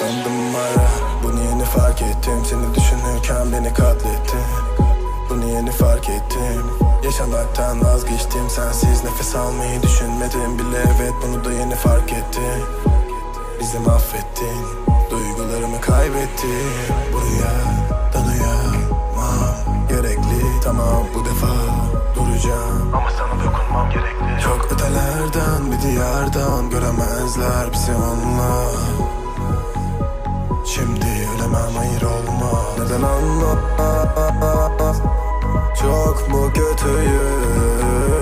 sandım ara Bunu yeni fark ettim? Seni düşünürken beni katlettin. Bunu yeni fark ettim? Yaşamaktan vazgeçtim. Sensiz nefes almayı düşünmedim bile. Evet bunu da yeni fark ettim Bizi mahvettin. Duygularımı kaybettim Buraya da duyamam Gerekli tamam bu defa duracağım. Ama sana dokunmam gerekli. Çok ötelerden bir diyardan Göremezler bizi onlar Şimdi ölemem hayır olma. Neden anlamaz Çok mu kötüyüm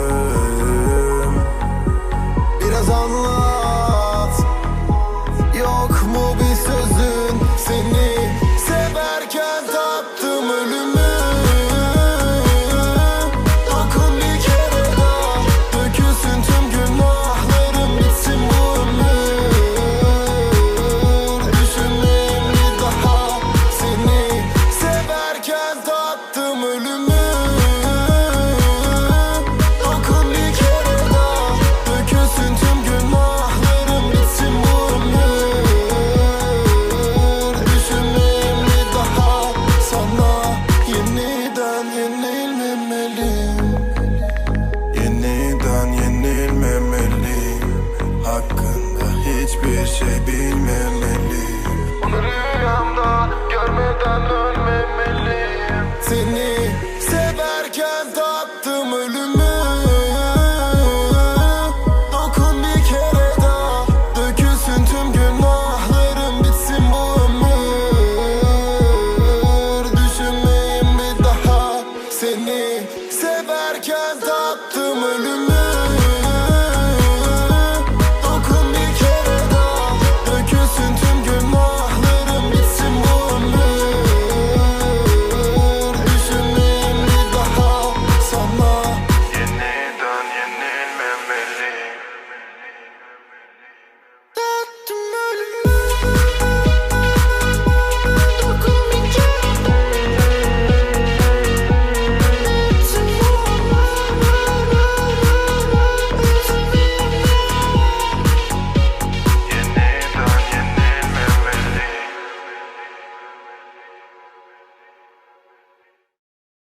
denemeliyim attım ölüm